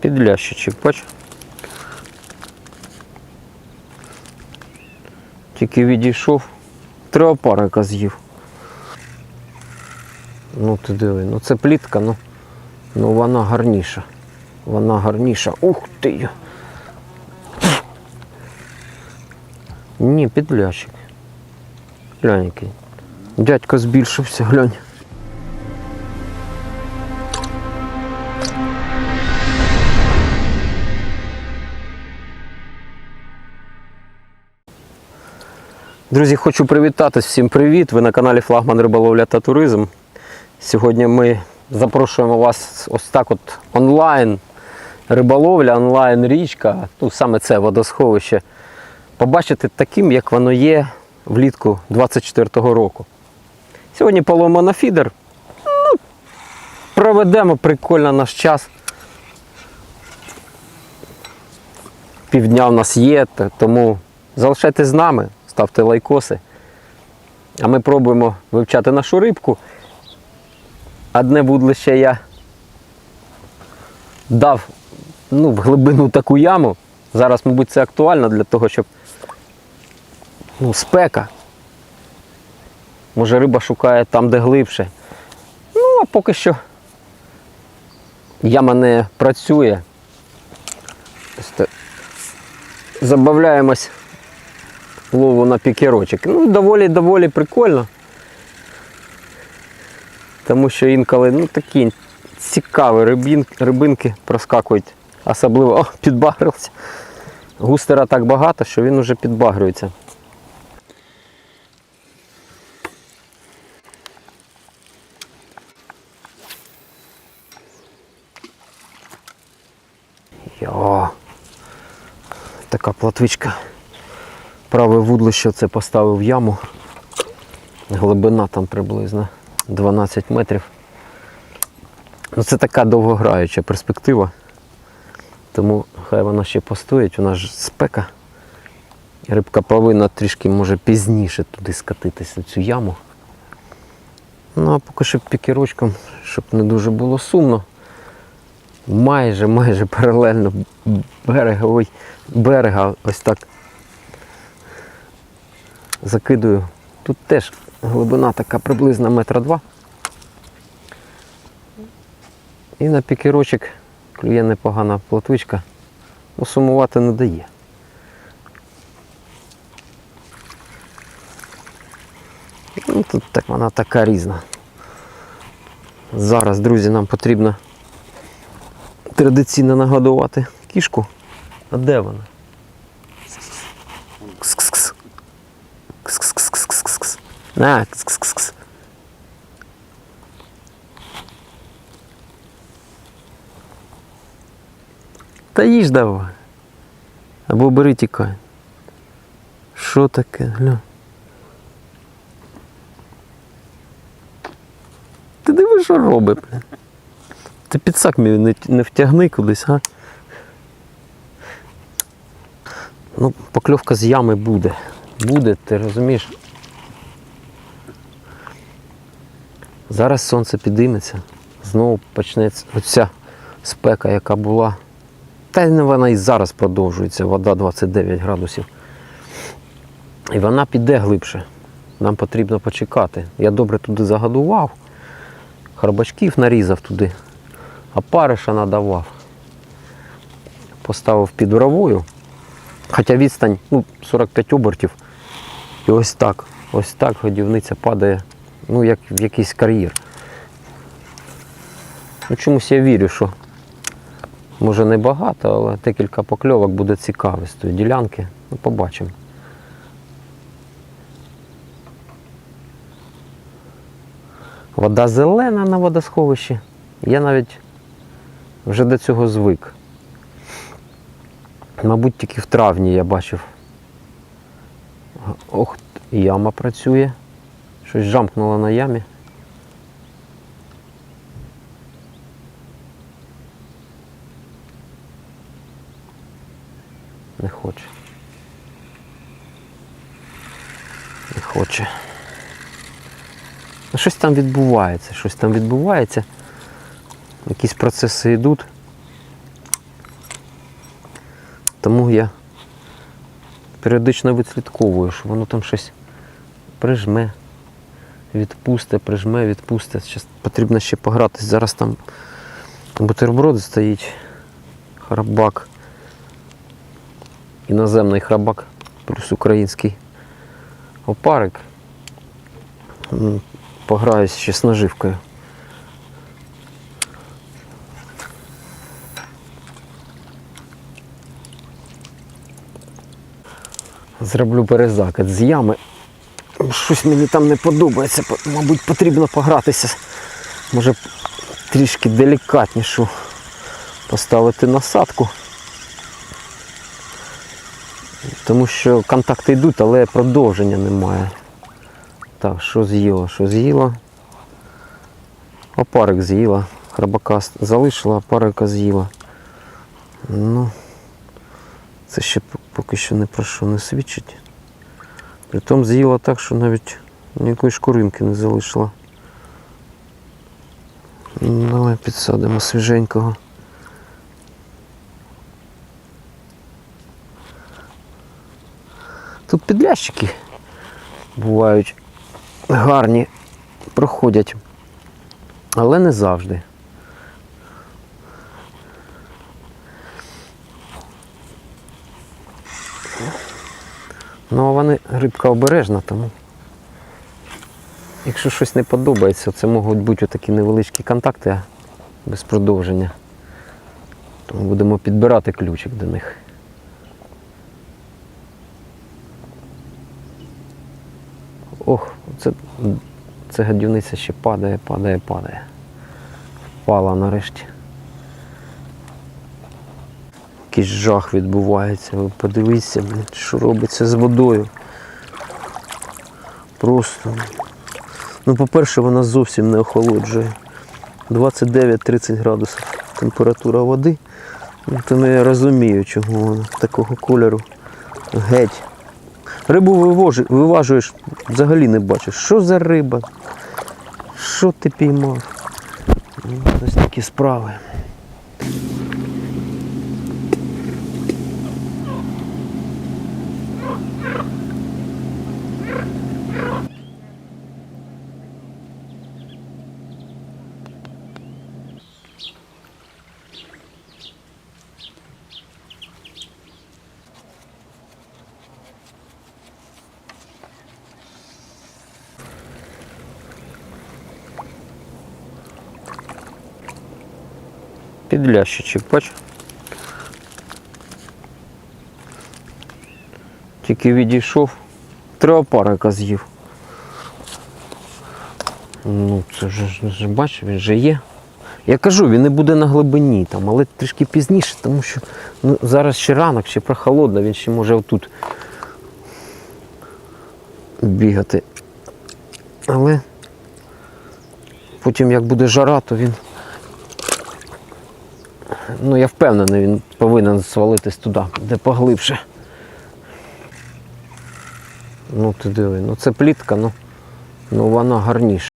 Підлящичок, бач. Тільки відійшов. Три опарика з'їв. Ну ти диви, ну це плітка, ну, ну вона гарніша. Вона гарніша. Ух ти! Ні, підлящик. Глянь який. Дядько збільшився, глянь. Друзі, хочу привітатись. Всім привіт! Ви на каналі Флагман Риболовля та Туризм. Сьогодні ми запрошуємо вас ось так от онлайн. Риболовля, онлайн річка, ну саме це водосховище. Побачити таким, як воно є влітку 24-го року. Сьогодні половимо на фідер. Ну, проведемо прикольно наш час. Півдня в нас є, тому залишайтесь з нами, ставте лайкоси. А ми пробуємо вивчати нашу рибку. Одне вудлище я дав ну, в глибину таку яму. Зараз, мабуть, це актуально для того, щоб ну, спека. Може риба шукає там, де глибше. Ну, а поки що яма не працює. Ось. Забавляємось лову на пікерочок. Ну, доволі доволі прикольно. Тому що інколи ну, такі цікаві рибін, рибинки проскакують. Особливо о, підбагрився. Густера так багато, що він уже підбагрюється. Йо. Така платвичка. Праве вудлище це поставив яму. Глибина там приблизно 12 метрів. Ну, це така довгограюча перспектива. Тому хай вона ще постоїть, у нас ж спека. Рибка повинна трішки може пізніше туди скатитися в цю яму. Ну а поки що пікірочком, щоб не дуже було сумно. Майже, майже паралельно берега, ой, берега ось так закидую. Тут теж глибина така приблизно метра два. І на пікірочок клює непогана плотвичка. Ну, сумувати не дає. Ну, тут так вона така різна. Зараз, друзі, нам потрібно традиційно нагодувати кішку. А де вона? Кс-кс-кс-кс-кс. Та їж давай. Або бери тікай. Що таке? Гля. Ти диви, що робить, блін. Ти підсак мій не, не втягни кудись, а? Ну, покльовка з ями буде. Буде, ти розумієш? Зараз сонце підійметься, знову почнеться оця спека, яка була. Та й вона і зараз продовжується, вода 29 градусів. І вона піде глибше. Нам потрібно почекати. Я добре туди загадував, харбачків нарізав туди, а париша надавав. Поставив під воровою. Хоча відстань ну, 45 обертів. І ось так, ось так годівниця падає, ну, як в якийсь кар'єр. Ну, чомусь я вірю, що може не багато, але декілька покльовок буде цікаві з тої ділянки. Ну, побачимо. Вода зелена на водосховищі. Я навіть вже до цього звик. Мабуть, тільки в травні я бачив. Ох, яма працює. Щось жамкнуло на ямі. Не хоче. Не хоче. Ну, щось там відбувається, щось там відбувається. Якісь процеси йдуть. Тому я періодично відслідковую, що воно там щось прижме, відпусте, прижме, відпусте. Зараз потрібно ще погратись. Зараз там бутерброди стоїть, храбак, іноземний храбак, плюс український опарик. Пограюсь ще з наживкою. Зроблю перезакид з ями. Щось мені там не подобається. Мабуть, потрібно погратися. Може трішки делікатнішу поставити насадку. Тому що контакти йдуть, але продовження немає. Так, що з'їла? Що з'їла? Опарик з'їла. Храбака залишила, опарика з'їла. Ну, це ще поки що не про що не свідчить. Притом з'їла так, що навіть ніякої шкуринки не залишила. Ну, Давай підсадимо свіженького. Тут підлящики бувають гарні, проходять, але не завжди. Ну, а вони рибка обережна, тому якщо щось не подобається, це можуть бути такі невеличкі контакти без продовження. Тому будемо підбирати ключик до них. Ох, це, це гадюниця ще падає, падає, падає. Впала нарешті. Якийсь жах відбувається. Ви подивіться, блін, що робиться з водою. Просто. Ну, по-перше, вона зовсім не охолоджує. 29-30 градусів температура води. Ну, Тому я розумію, чого вона такого кольору геть. Рибу виважуєш, взагалі не бачиш. Що за риба? Що ти піймав? Ну, Ось такі справи. Підлящичок, бач. Тільки відійшов. Три опарика з'їв. Ну, це вже ж- ж бач, він же є. Я кажу, він не буде на глибині там, але трішки пізніше, тому що ну, зараз ще ранок, ще прохолодно, він ще може отут бігати. Але потім як буде жара, то він Ну, я впевнений, він повинен свалитись туди, де поглибше. Ну ти диви, ну це плітка, ну, ну вона гарніша.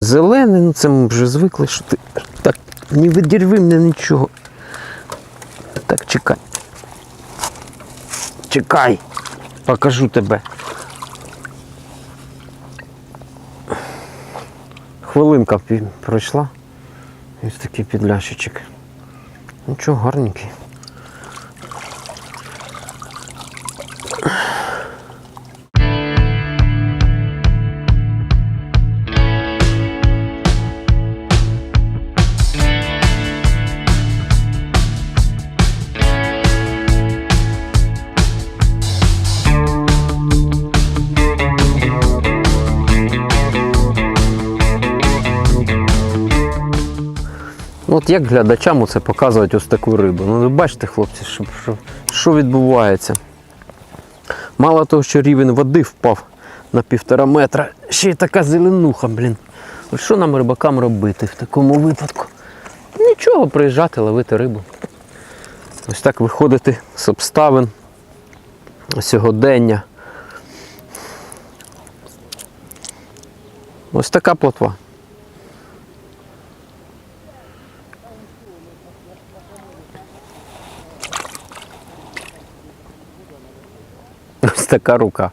Зелений, ну це ми вже звикли, що ти так не відірви мене нічого. Так, чекай. Чекай, покажу тебе. Хвилинка пройшла. Ось такий підлящичок. Нічого, гарненький. От як глядачам це показувати ось таку рибу? Ну ви бачите, хлопці, що, що, що відбувається? Мало того, що рівень води впав на півтора метра, ще й така зеленуха, блін. Що нам рибакам робити в такому випадку? Нічого, приїжджати, ловити рибу. Ось так виходити з обставин сьогодення. Ось така плотва. Така рука.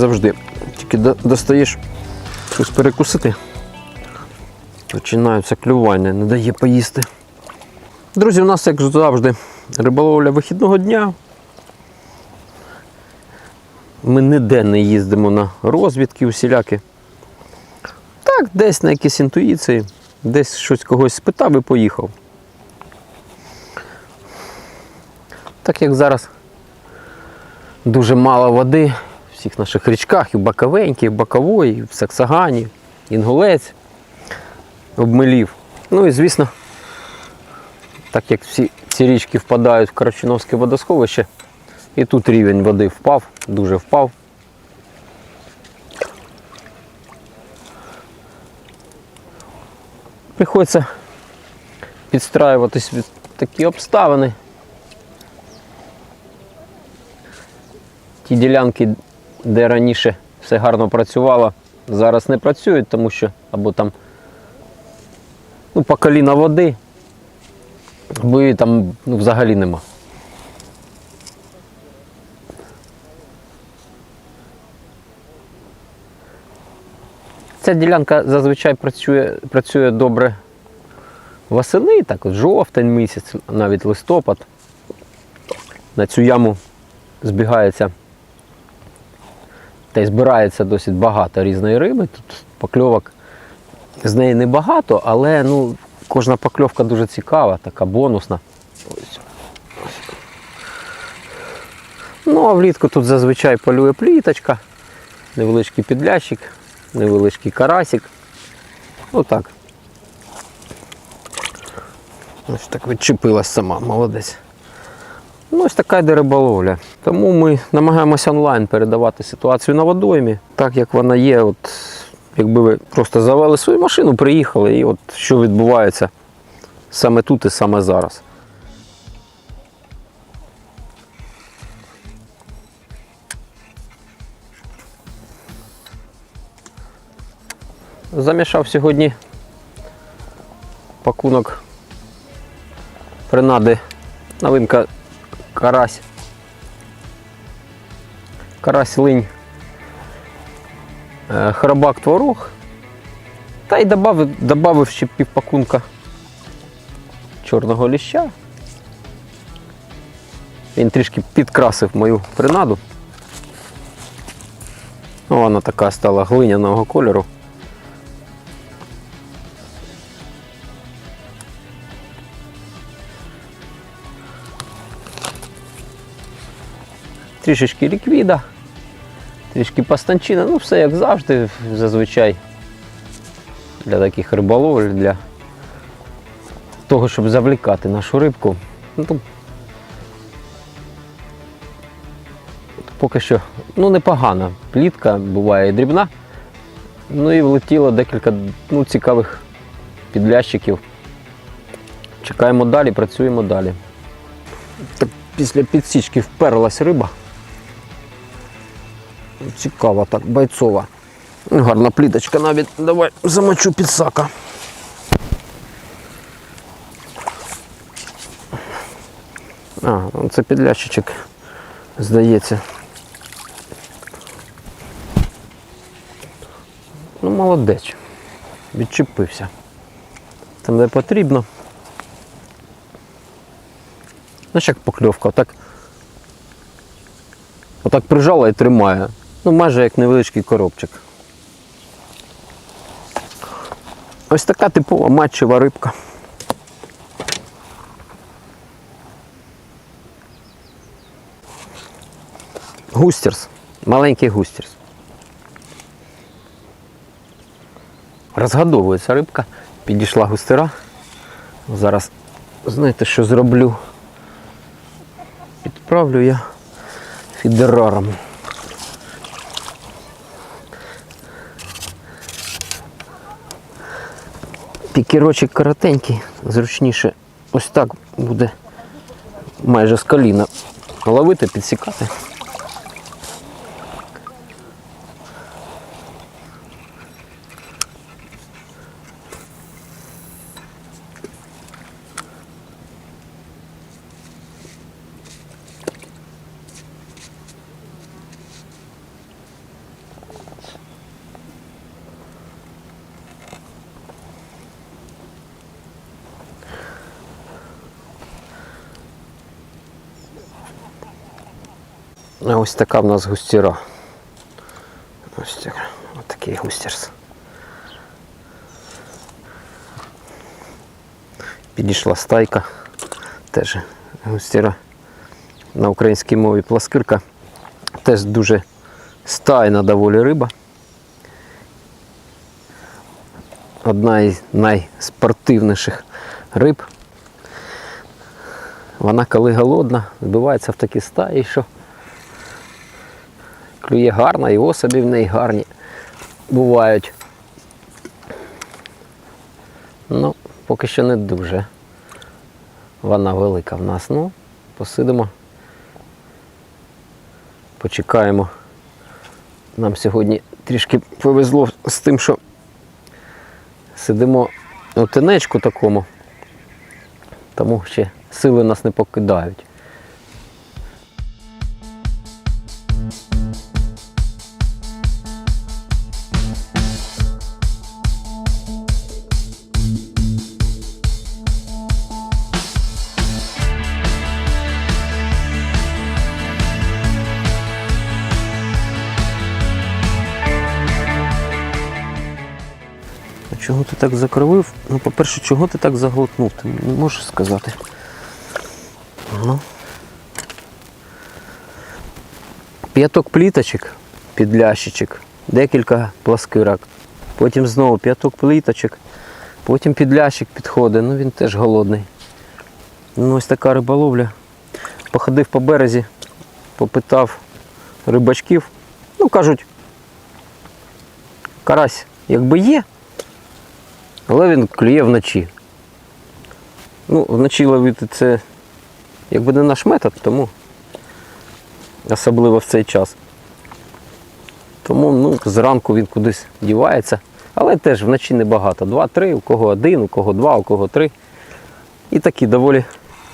Завжди, тільки достаєш щось перекусити, починаються клювання, не дає поїсти. Друзі, у нас, як завжди, риболовля вихідного дня. Ми ніде не їздимо на розвідки усілякі. Так, десь на якісь інтуїції, десь щось когось спитав і поїхав. Так як зараз дуже мало води всіх наших річках, і в Баковеньки, і в Бакової, і в Саксагані, Інгулець, обмилів. Ну і звісно, так як всі ці річки впадають в Карачиновське водосховище, і тут рівень води впав, дуже впав. Приходиться підстраюватись від такі обставини. Ті ділянки, де раніше все гарно працювало, зараз не працюють, тому що або там ну, по коліна води, або її там ну, взагалі нема. Ця ділянка зазвичай працює, працює добре восени, так от жовтень місяць, навіть листопад. На цю яму збігається та й збирається досить багато різної риби. Тут покльовок з неї небагато, але ну, кожна покльовка дуже цікава, така бонусна. Ну, а влітку тут зазвичай полює пліточка, невеличкий підлящик, невеличкий карасик. Отак. Ось так відчепилась сама, молодець. Ну, ось така йде риболовля. Тому ми намагаємося онлайн передавати ситуацію на водоймі, так як вона є. От, якби ви просто завели свою машину, приїхали, і от що відбувається саме тут і саме зараз. Замішав сьогодні пакунок принади новинка карась. Карась линь. е, Храбак творог. Та й добавив, добавив ще півпакунка чорного ліща. Він трішки підкрасив мою принаду. Ну, вона така стала глиняного кольору. Трішечки ліквіда, трішки пастанчина, ну все як завжди, зазвичай для таких риболовель, для того, щоб завлікати нашу рибку. Ну, то поки що ну, непогана плітка, буває і дрібна. Ну і влетіло декілька ну, цікавих підлящиків. Чекаємо далі, працюємо далі. Так, після підсічки вперлась риба. Цікава так, бойцова. Гарна пліточка навіть. Давай замочу підсака. А, ну це підлящичок, здається. Ну, молодець. Відчепився. Там де потрібно. Знаєш, як покльовка, отак. Отак прижала і тримає. Ну, майже як невеличкий коробчик. Ось така типова матчева рибка. Густерс. Маленький густерс. Розгадовується рибка. Підійшла густера. Зараз знаєте, що зроблю? Підправлю я фідераром. Пікерочок коротенький, зручніше ось так буде майже з коліна ловити, підсікати. Ось така в нас густіра. Ось так, ось такий густірс. Підійшла стайка. Теж густіра. На українській мові пласкирка. Теж дуже стайна доволі риба. Одна із найспортивніших риб. Вона коли голодна, збивається в такі стаї, що клює гарно, і особі в неї гарні бувають. Ну, поки що не дуже. Вона велика в нас. Ну, посидимо. Почекаємо. Нам сьогодні трішки повезло з тим, що сидимо у тинечку такому, тому ще сили нас не покидають. Так закривив? Ну, по-перше, чого ти так заглотнув? Ти не можеш сказати. Ну. П'яток пліточок під лящичок, декілька пласкирок. Потім знову п'яток пліточок, потім під лящик підходить, ну він теж голодний. Ну, ось така риболовля. Походив по березі, попитав рибачків. Ну, кажуть, карась якби є, але він клює вночі. Ну, вночі ловити це якби не наш метод, тому особливо в цей час. Тому ну, зранку він кудись дівається, але теж вночі небагато. Два-три, у кого один, у кого два, у кого три. І такі доволі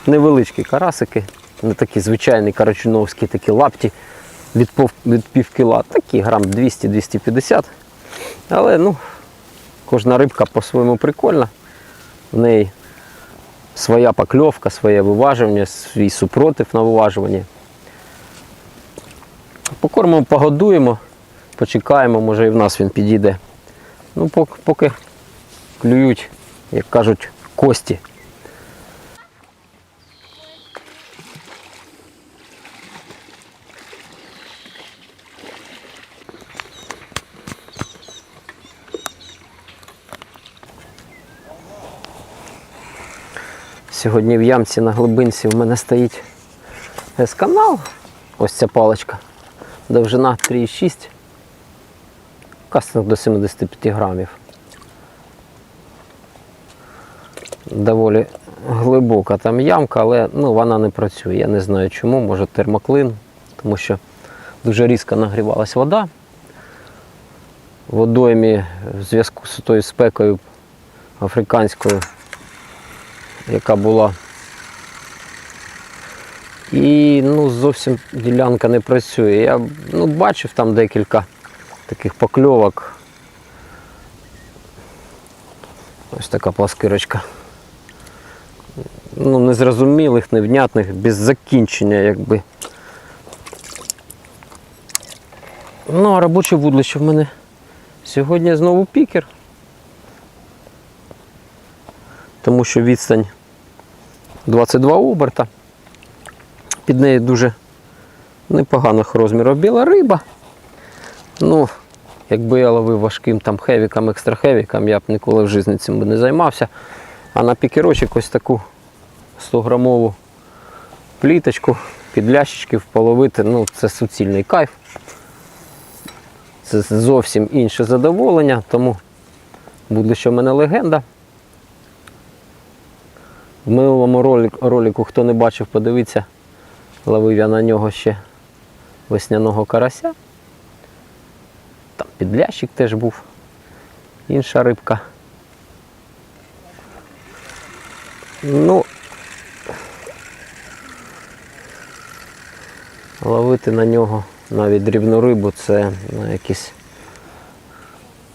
невеличкі карасики, не такі звичайні карачуновські такі лапті від, пов, від пів кіла, такі грам 200-250. Але ну, кожна рибка по-своєму прикольна. В неї своя покльовка, своє виважування, свій супротив на виважуванні. Покормимо, погодуємо, почекаємо, може і в нас він підійде. Ну, поки, клюють, як кажуть, кості. Сьогодні в ямці на глибинці в мене стоїть S-канал. Ось ця паличка. Довжина 3,6. Кастинг до 75 грамів. Доволі глибока там ямка, але ну, вона не працює. Я не знаю чому, може термоклин, тому що дуже різко нагрівалась вода. В водоймі в зв'язку з тою спекою африканською яка була. І ну, зовсім ділянка не працює. Я ну, бачив там декілька таких покльовок. Ось така пласкирочка. Ну, незрозумілих, невнятних, без закінчення, якби. Ну, а робоче вудлище в мене сьогодні знову пікер. Тому що відстань 22 оберта. Під нею дуже непоганих розмірів біла риба. Ну, якби я ловив важким там хевіком, екстрахевіком, я б ніколи в житті цим не займався. А на пікерочок ось таку 100-грамову пліточку під лящичків половити, ну це суцільний кайф. Це зовсім інше задоволення, тому буде що в мене легенда. В минулому ролик- ролику, хто не бачив, подивіться, ловив я на нього ще весняного карася. Там підлящик теж був. Інша рибка. Ну, ловити на нього навіть дрібну рибу це ну, якісь.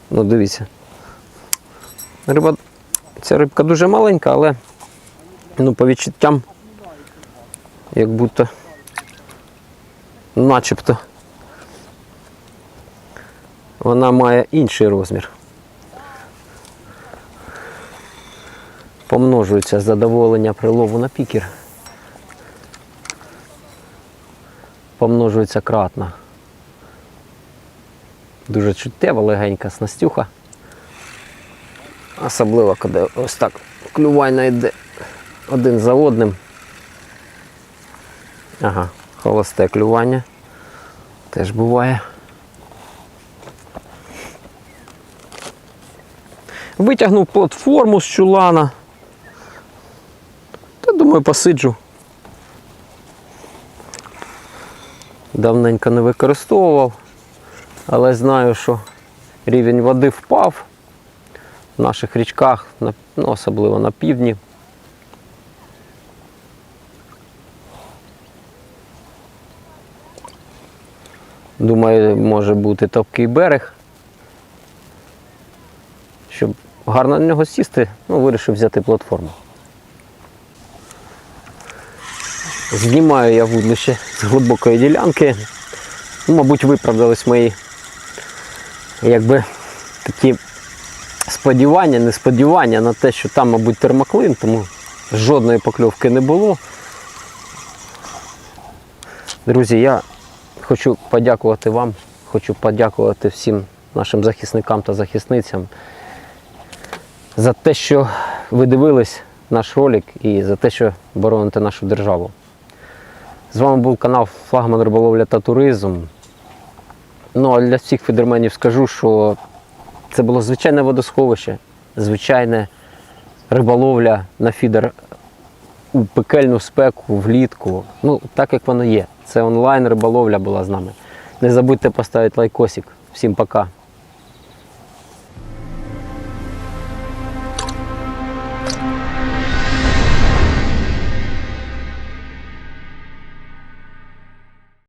Ну, дивіться. Риба, ця рибка дуже маленька, але ну, по відчуттям, як будто начебто вона має інший розмір. Помножується задоволення прилову на пікер. Помножується кратно. Дуже чуттєва, легенька снастюха. Особливо, коли ось так клювання йде один за одним. Ага, холосте клювання. Теж буває. Витягнув платформу з чулана. Та думаю, посиджу. Давненько не використовував, але знаю, що рівень води впав в наших річках, ну, особливо на півдні. Думаю, може бути топкий берег. Щоб гарно на нього сісти, ну, вирішив взяти платформу. Знімаю я вудлище з глибокої ділянки. Ну, мабуть, виправдались мої якби такі сподівання, несподівання на те, що там, мабуть, термоклин, тому жодної покльовки не було. Друзі, я хочу подякувати вам, хочу подякувати всім нашим захисникам та захисницям за те, що ви дивились наш ролик і за те, що бороните нашу державу. З вами був канал Флагман Риболовля та Туризм. Ну а для всіх фідерменів скажу, що це було звичайне водосховище, звичайне риболовля на фідер у пекельну спеку влітку. Ну, так як воно є. Це онлайн риболовля була з нами. Не забудьте поставити лайкосик. Всім пока.